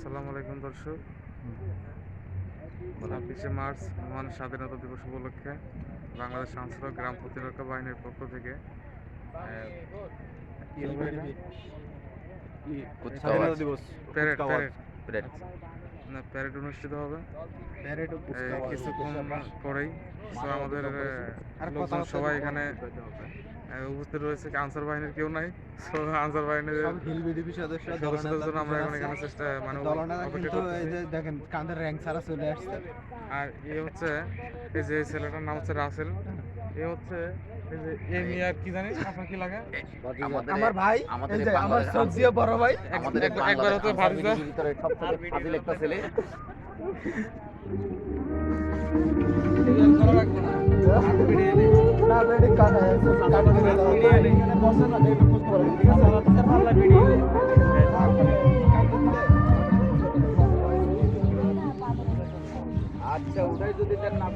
আসসালামু আলাইকুম দর্শক। ছাব্বিশে মার্চ মহান স্বাধীনতা দিবস উপলক্ষে বাংলাদেশ সাংসদ গ্রাম প্রতিরক্ষা বাহিনীর পক্ষ থেকে? স্বাধীনতা দিবস। Parade parade. না প্যারেড অনুষ্ঠিত হবে। প্যারেড। কিছুক্ষণ পরেই। তো আমাদের লোকজন সবাই এখানে উপস্থিত রয়েছে। আনসার বাহিনীর কেউ নাই? তো আনসার বাহিনীর সদস্যদের জন্য আমরা এখন এখানে চেষ্টা মানে দেখেন কাঁধের র্যাঙ্ক ছাড়া চলে আসছে। আর এ হচ্ছে এই যে ছেলেটার নাম হচ্ছে রাসেল। এ হচ্ছে এই কি আপনার কি লাগে? আমার ভাই এই যে আমার বড় ভাই আমাদের একবার। ভিতরে সবথেকে ফাজিল একটা ছেলে। আচ্ছা ওটাই যদি তার নাম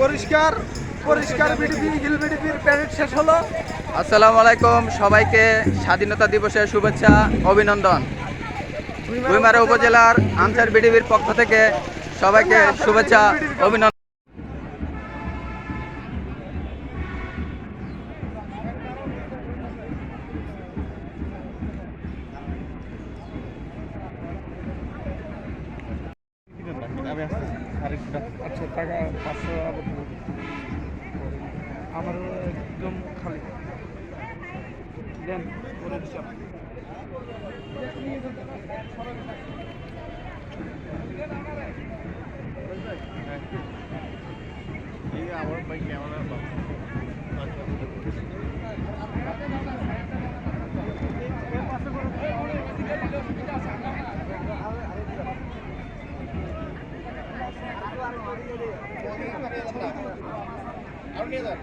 পরিষ্কার পরিষ্কার বিডিপি হিল বিডিপির প্যারেড শেষ হলো। আসসালামু আলাইকুম সবাইকে স্বাধীনতা দিবসের শুভেচ্ছা অভিনন্দন। গুইমারা উপজেলার আনসার বিডিবির পক্ষ থেকে সবাইকে শুভেচ্ছা অভিনন্দন। আচ্ছা টাকা পাঁচশো আমার একদম খালি। দেন করে হিসাব আর নিয়ে যান